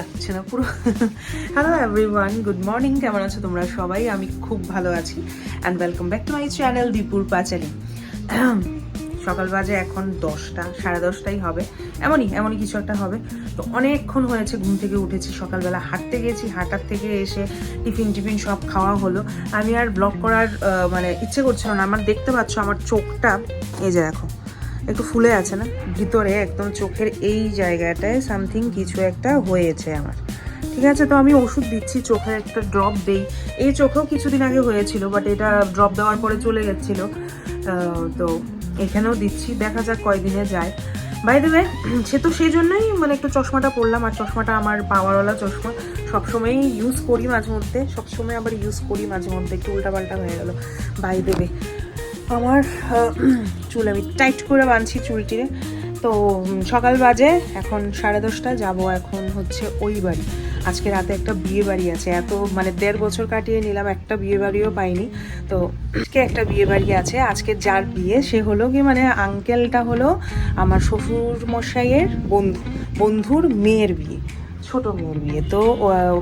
লাগছে না পুরো। হ্যালো এভরিওয়ান গুড মর্নিং কেমন আছো তোমরা সবাই? আমি খুব ভালো আছি and welcome back to my channel দীপুর পাচারি সকাল বাজে এখন দশটা, সাড়ে দশটাই হবে। এমনই এমনই কিছু একটা হবে। তো অনেকক্ষণ হয়েছে ঘুম থেকে উঠেছি, সকালবেলা হাঁটতে গেছি, হাঁটার থেকে এসে টিফিন টিফিন সব খাওয়া হলো। আমি আর ব্লগ করার মানে ইচ্ছে করছিল না। আমার দেখতে পাচ্ছ আমার চোখটা, এই যে দেখো একটু ফুলে আছে না? ভিতরে একদম চোখের এই জায়গাটায় সামথিং কিছু একটা হয়েছে আমার। ঠিক আছে? তো আমি ওষুধ দিচ্ছি, চোখে একটা ড্রপ দেই। এই চোখেও কিছুদিন আগে হয়েছিল বাট এটা ড্রপ দেওয়ার পরে চলে গেছিল। তো এখানেও দিচ্ছি, দেখা যাক কয়দিনে যায়। বাই দেবে সে তো সেই জন্যই মানে একটু চশমাটা পরলাম, আর চশমাটা আমার পাওয়ারওয়ালা চশমা। সবসময়ই ইউজ করি মাঝে মধ্যে, সবসময় আবার ইউজ করি মাঝে মধ্যে, একটু উল্টাপাল্টা হয়ে গেল। বাই দেবে আমার চুল আমি টাইট করে বাঁধছি চুলটিরে। তো সকাল বাজে, এখন সাড়ে দশটা যাব এখন হচ্ছে ওই বাড়ি। আজকে রাতে একটা বিয়ে বাড়ি আছে, এত মানে দেড় বছর কাটিয়ে নিলাম, একটা বিয়ে বাড়িও পাইনি। তো, আজকে একটা বিয়ে বাড়ি আছে, আজকে যার বিয়ে, সে হলো কি মানে আঙ্কেলটা হলো আমার শ্বশুর মশাইয়ের বন্ধু, বন্ধুর মেয়ের বিয়ে, ছোট মেয়ের বিয়ে। তো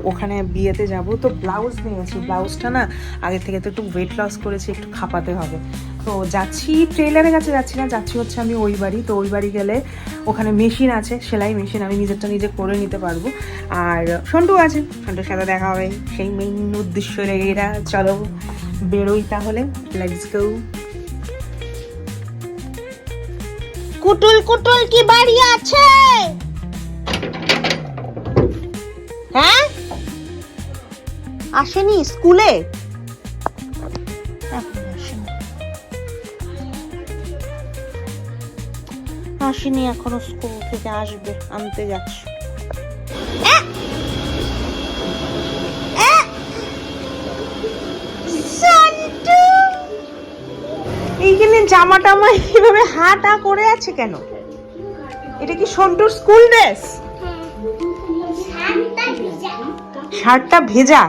ওখানে বিয়েতে যাব, তো ব্লাউজ নিয়েছি ব্লাউজটা না, আগে থেকে তো একটু ওয়েট লস করেছি, একটু খাপাতে হবে। তো যাচ্ছি ট্রেলারের কাছে যাচ্ছি না, যাচ্ছি হচ্ছে আমি ওই বাড়ি। তো ওই বাড়ি গেলে ওখানে মেশিন আছে, সেলাই মেশিন আমি নিজেরটা নিজে করে নিতে পারব। আর সন্টু আছে, সন্টুর সাথে দেখা হবে। সেই মেইন উদ্দেশ্য রেগে এরা চলো বেরোই তাহলে। লেটস গো কুটুল কুটুল, কি বাড়ি আছে? হ্যাঁ? আসেনি, স্কুলে? আসেনি এখনও স্কুল থেকে আসবে আনতে যাচ্ছে। এইখানে জামা টামা এইভাবে হাঁটা করে আছে কেন? এটা কি সন্টুর স্কুল ড্রেস শার্টটা ভেজা?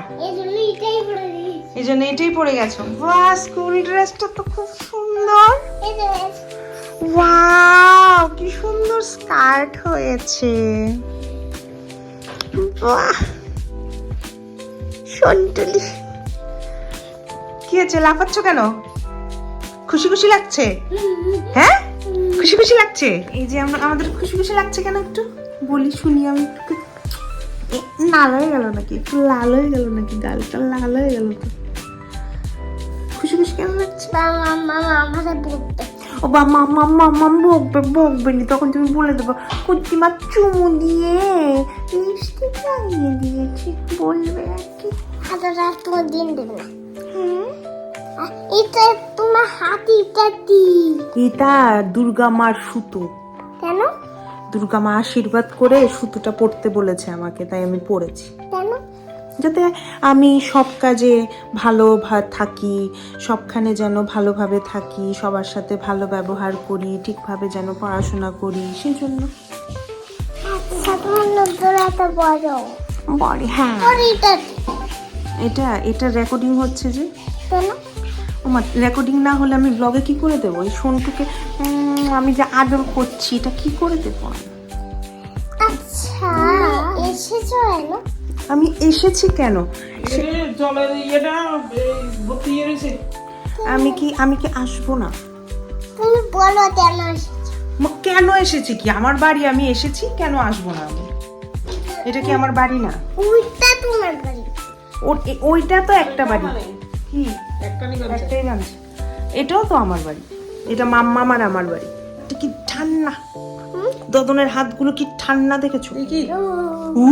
এই জন্য এটাই পরে গেছো। বাহ স্কুল ড্রেসটা তো খুব সুন্দর। ওয়াও কি সুন্দর স্কার্ট হয়েছে। বাহ। সন্টুলি কি হয়েছে, লাফাচ্ছ কেন? খুশি খুশি লাগছে? হ্যাঁ? খুশি খুশি লাগছে? এই যে আমরা, আমাদের খুশি খুশি লাগছে কেন একটু? বলি, শুনি আমি একটু। লাল হয়ে গেল নাকি? একটু লাল হয়ে গেল নাকি? গালটা লাল হয়ে গেল খুশি খুশি কেন লাগছে? ও বা মামা মামা বকবে বকবে নি। তখন তুমি বলে দেবো কুদ্দিমা চুমু দিয়ে লিপস্টিক লাগিয়ে দিয়েছি। বলবে আর কি। হাজার তোমার দিন দেবে না। এটা তোমার হাতিটা দি এটা দুর্গা মার সুতো। কেন? দুর্গা মা আশীর্বাদ করে সুতোটা পড়তে বলেছে আমাকে তাই আমি পড়েছি। যাতে আমি সব কাজে ভালো থাকি সবখানে যেন ভালোভাবে থাকি সবার সাথে ভালো ব্যবহার করি ঠিকভাবে যেন পড়াশোনা করি সেই জন্য আচ্ছা হ্যাঁ। এটা এটা রেকর্ডিং হচ্ছে যে। কেন? আমার রেকর্ডিং না হলে আমি ব্লগে কি করে দেবো? এই সোনটুকে আমি যে আদর করছি এটা কি করে দেবো আচ্ছা এসেছ এলো? আমি এসেছি কেন? আমি কি আমি কি আসব না? তুমি বলো কেন কেন এসেছি কি? আমার বাড়ি আমি এসেছি কেন আসব না আমি? এটা কি আমার বাড়ি না? ওইটা তোমার বাড়ি। ওইটা তো একটা বাড়ি। কি? একটা নিবেন একটাই জানছি এটাও তো আমার বাড়ি। এটা মাম্মাম আর আমার বাড়ি। এটা কি ঠান্ডা? দদনের হাতগুলো কি ঠান্ডা দেখেছ? কি? উ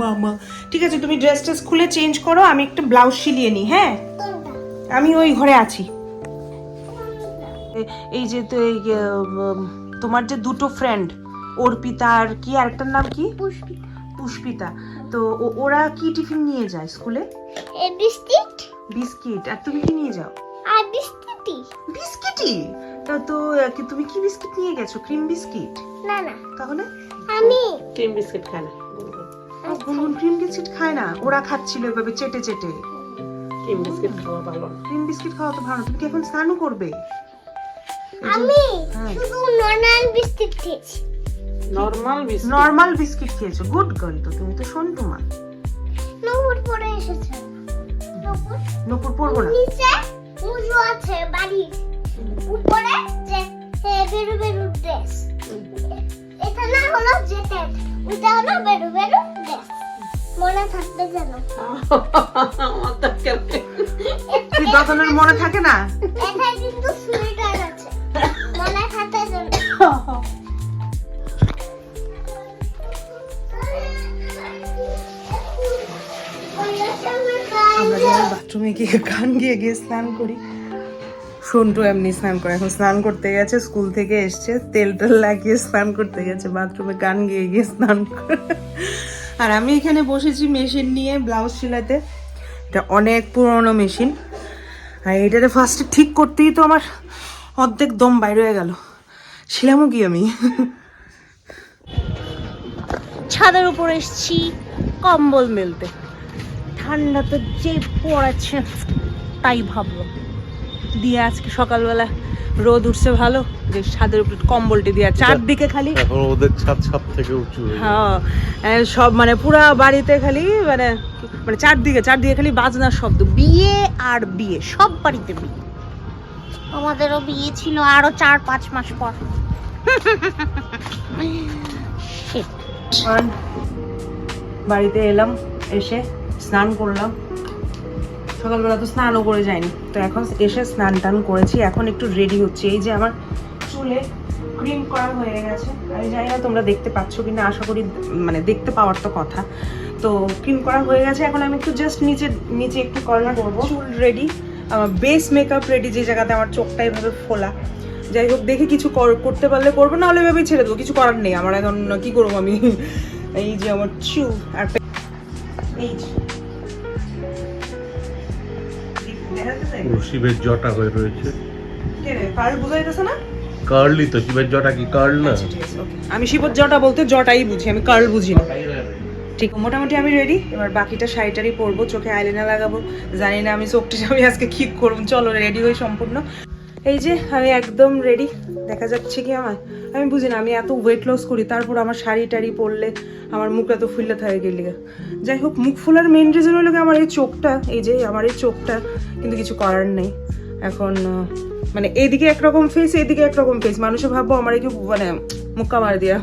মামা। ঠিক আছে তুমি ড্রেস ট্রেস খুলে চেঞ্জ করো আমি একটা ব্লাউজ সিলিয়ে নিই হ্যাঁ? আমি ওই ঘরে আছি। এই যে তো এই তোমার যে দুটো ফ্রেন্ড অর্পিতা আর কি আরেকটার নাম কি? পুষ্পিতা। পুষ্পিতা। তো ওরা কি টিফিন নিয়ে যায় স্কুলে? বিস্কিট। বিস্কিট। আর তুমি কি নিয়ে যাও? আর বিস্কিটই। বিস্কিটই? তো তো কি- তুমি কি বিস্কিট নিয়ে গেছো? Cream biscuit? না না। তাহলে? আমি ক্রিম বিস্কিট খায় না গুনগুন ক্রিম বিস্কিট খায় না? ওরা খাচ্ছিল এভাবে চেটে চেটে। ক্রিম বিস্কিট খাওয়া ভালো। ক্রিম বিস্কিট খাওয়া তো ভালো। তুমি কি এখন স্নানও করবে? আমি হ্যাঁ। শুধু নর্মাল বিস্কিট খেয়েছি। Normal biscuit? নর্মাল বিস্কিট খেয়েছো? গুড গার্ল তো তুমি তো সন্টু মা। নপুর পরে এসেছে। নপুর? নপুর পড়ব না। নিচে মুজু আছে বাড়ির। উপরে যে বেরু বেরু ড্রেস এটা না হলো ওটা হলো বেরু বেরু ড্রেস মনে থাকবে যেন। তুই দতনের মনে থাকে না? এটা কিন্তু সুইটার আছে। মনে থাকবে যেন। আমরা যারা বাথরুমে গিয়ে গান গিয়ে গিয়ে স্নান করি সন্টু এমনি স্নান করে। এখন স্নান করতে গেছে, স্কুল থেকে এসছে, তেল টেল লাগিয়ে স্নান করতে গেছে, বাথরুমে গান গিয়ে গিয়ে স্নান করে। আর আমি এখানে বসেছি মেশিন নিয়ে ব্লাউজ সেলাতে এটা অনেক পুরনো মেশিন। আর এটাতে ফার্স্টে ঠিক করতেই তো আমার অর্ধেক দম বাইরে হয়ে গেল। ছিলামও কি আমি। ছাদের উপর এসছি কম্বল মেলতে। ঠান্ডা তো যে পড়াচ্ছে তাই ভাবলো দিয়ে আজকে সকালবেলা রোদ উঠছে ভালো যে ছাদের উপর কম্বলটি দিয়ে চারদিকে খালি এখন ওদের ছাদ ছাদ থেকে উঁচু হ্যাঁ সব মানে পুরা বাড়িতে খালি মানে মানে চারদিকে চারদিকে খালি বাজনার শব্দ বিয়ে আর বিয়ে সব বাড়িতে বিয়ে। আমাদেরও বিয়ে ছিল আরও চার পাঁচ মাস পর। বাড়িতে এলাম এসে স্নান করলাম। সকালবেলা তো স্নানও করে যায়নি তো এখন এসে স্নান টান করেছি এখন একটু রেডি হচ্ছে। এই যে আমার চুলে ক্রিম করা হয়ে গেছে। আমি জানি না তোমরা দেখতে পাচ্ছ কি না আশা করি মানে দেখতে পাওয়ার তো কথা। তো ক্রিম করা হয়ে গেছে এখন আমি একটু জাস্ট নিচে নিচে একটু কর্নার করব? চুল রেডি আমার বেস মেকআপ রেডি যে জায়গাতে আমার চোখটা এভাবে ফোলা। যাই হোক দেখি কিছু কর- করতে পারলে করব না হলে এভাবেই ছেড়ে দেবো। কিছু করার নেই আমার এখন কি করব আমি? এই যে আমার চুল আর এই পুরো শিবের জটা হয়ে রয়েছে। কার্ল বোঝা যাইতেছে না? কার্লি তো শিবের জটা কি কার্ল না? আচ্ছা, ঠিক. আমি শিবের জটা বলতে জটাই বুঝি আমি কার্ল বুঝি না। ঠিক মোটামুটি আমি রেডি এবার বাকিটা শাড়িটারি পরবো চোখে আইলাইনার লাগাবো। জানি না আমি চোখটি আমি আজকে কি করব। চলো রেডি হয়ে সম্পূর্ণ। এই যে আমি একদম রেডি দেখা যাচ্ছে কি আমার আমি বুঝি না আমি এত ওয়েট লস করি তারপর আমার শাড়ি টাড়ি পরলে আমার মুখ এত ফুললে থাকে গেলে যাই হোক মুখ ফুলার মেন রিজন হলো কি আমার এই চোখটা এই যে আমার এই চোখটা কিন্তু কিছু করার নেই। এখন মানে এইদিকে একরকম ফেস এইদিকে একরকম ফেস মানুষে ভাববো আমার একটু মানে মুক্কা মার দিয়া।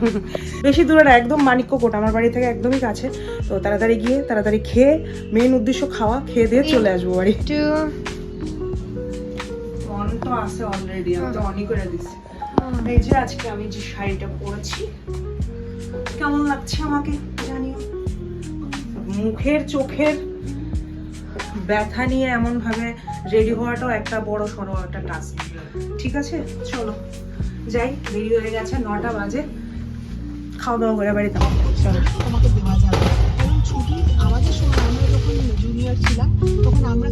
বেশি দূরে না একদম মানিক্য কোট আমার বাড়ি থেকে একদমই কাছে। তো তাড়াতাড়ি গিয়ে তাড়াতাড়ি খেয়ে মেন উদ্দেশ্য খাওয়া খেয়ে দিয়ে চলে আসব বাড়ি। তো আছে অলরেডি আমি তো অনই করে দিচ্ছি এই যে আজকে আমি যে শাড়িটা পরেছি কেমন লাগছে আমাকে জানিও? মুখের চোখের ব্যথা নিয়ে এমন ভাবে রেডি হওয়াটাও একটা বড় সড়ো একটা টাস্ক ঠিক আছে? চলো। যাই দেরি হয়ে গেছে নটা বাজে। খাওয়া দাওয়া করে বাড়িতে চলো তোমাকে দেওয়া যাবে কারণ ছুটি আমাদের সময় আমরা যখন জুনিয়র ছিলাম তখন আমরা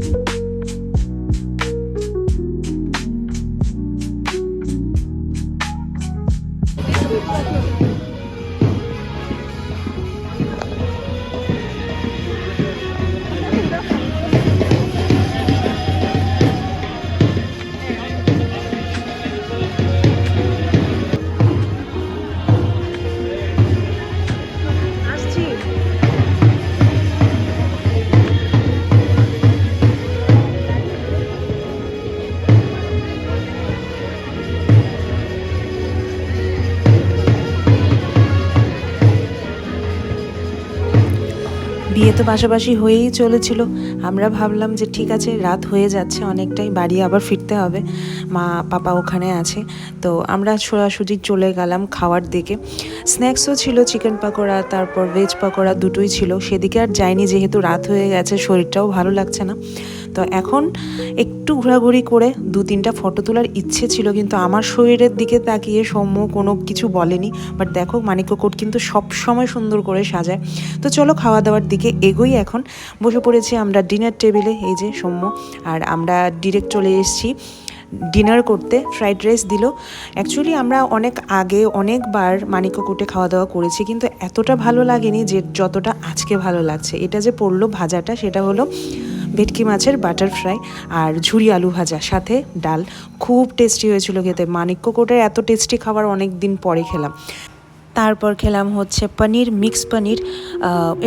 বিয়ে তো পাশাপাশি হয়েই চলেছিল। আমরা ভাবলাম যে ঠিক আছে, রাত হয়ে যাচ্ছে, অনেকটাই বাড়ি আবার ফিরতে হবে। মা, পাপা ওখানে আছে। তো আমরা সোজাসুজি চলে গেলাম খাওয়ার দিকে। স্ন্যাক্সও ছিল, চিকেন পাকোড়া, তারপর ভেজ পাকোড়া দুটোই ছিল। সেদিকে আর যাইনি, যেহেতু রাত হয়ে গেছে, শরীরটাও ভালো লাগছে না। তো এখন একটু ঘোরাঘুরি করে দু তিনটা ফটো তোলার ইচ্ছে ছিল, কিন্তু আমার শরীরের দিকে তাকিয়ে সৌম্য কোনো কিছু বলেনি। বাট দেখো মানিক্য কোট কিন্তু সব সময় সুন্দর করে সাজায়। তো চলো খাওয়া দাওয়ার দিকে এগোই এখন। বসে পড়েছি আমরা ডিনার টেবিলে এই যে সৌম্য। আর আমরা ডিরেক্ট চলে এসেছি ডিনার করতে। ফ্রাইড রাইস দিল। অ্যাকচুয়ালি আমরা অনেক আগে অনেকবার মানিক্য কোটে খাওয়া দাওয়া করেছি, কিন্তু এতটা ভালো লাগেনি যে যতটা আজকে ভালো লাগছে। এটা যে পড়ল ভাজাটা, সেটা হলো ভেটকি মাছের বাটার ফ্রাই আর ঝুরি আলু ভাজা। সাথে ডাল। খুব টেস্টি হয়েছিল খেতে। মানিক্য কোটের এত টেস্টি খাবার অনেক দিন পরে খেলাম। তারপর খেলাম হচ্ছে পনির মিক্স পনির।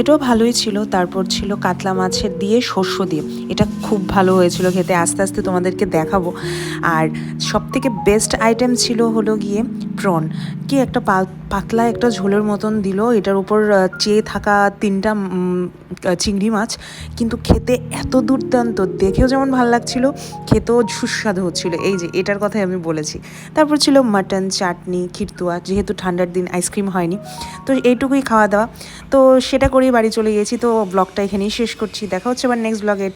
এটাও ভালোই ছিল। তারপর ছিল কাতলা মাছের দিয়ে শস্য দিয়ে। এটা খুব ভালো হয়েছিল খেতে। আস্তে আস্তে তোমাদেরকে দেখাবো। আর সব থেকে বেস্ট আইটেম ছিল হলো গিয়ে প্রন কি একটা পাতলা একটা ঝোলের মতন দিল। এটার উপর চেয়ে থাকা তিনটা চিংড়ি মাছ। কিন্তু খেতে এত দুর্দান্ত। দেখেও যেমন ভালো লাগছিল, খেতেও সুস্বাদু হচ্ছিল। এই যে, এটার কথাই আমি বলেছি। তারপর ছিল মাটন চাটনি খিরতুয়া যেহেতু ঠান্ডার দিন আইসক্রিম হয়নি। তো এইটুকুই খাওয়া দাওয়া। তো সেটা করেই বাড়ি চলে গেছি। তো ব্লগটা এখানেই শেষ করছি। দেখা হচ্ছে আবার নেক্সট ব্লগে